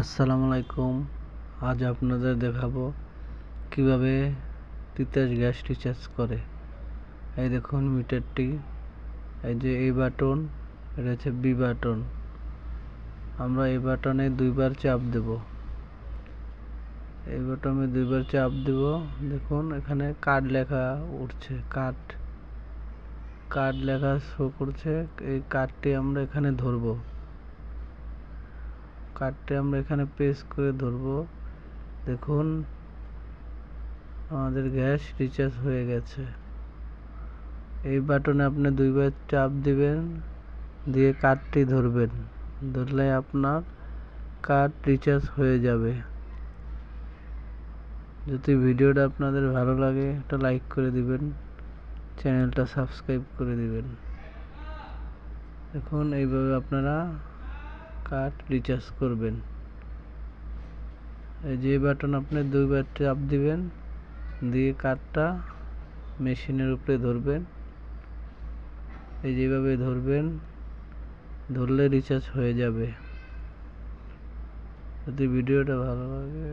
আসসালামু আলাইকুম। আজ আপনাদের দেখাবো কীভাবে তিতাস গ্যাস রিচার্জ করে। এই দেখুন মিটারটি। এই যে এই বাটন এটা হচ্ছে বি বাটন আমরা এই বাটনে দুইবার চাপ দেব। এই বাটনে দুইবার চাপ দেব। দেখুন এখানে কার্ড লেখা উঠছে কার্ড কার্ড লেখা শো করছে। এই কার্ডটি আমরা এখানে ধরবো। কার্ডটি আমরা এখানে প্রেস করে ধরব। দেখুন, আমাদের গ্যাস রিচার্জ হয়ে গেছে। এই বাটনে আপনি দুইবার চাপ দিবেন, দিয়ে কার্ডটি ধরবেন। ধরলে আপনার কার্ড রিচার্জ হয়ে যাবে। যদি ভিডিওটা আপনাদের ভালো লাগে, একটা লাইক করে দিবেন, চ্যানেলটা সাবস্ক্রাইব করে দিবেন। দেখুন, এইভাবে আপনারা কার্ড রিচার্জ করবেন। এই যে বাটন আপনি দুইবার চাপ দিবেন, দিয়ে কার্ডটা মেশিনের উপরে ধরবেন। এই যেভাবে ধরবেন, ধরলে রিচার্জ হয়ে যাবে। যদি ভিডিওটা ভালো লাগে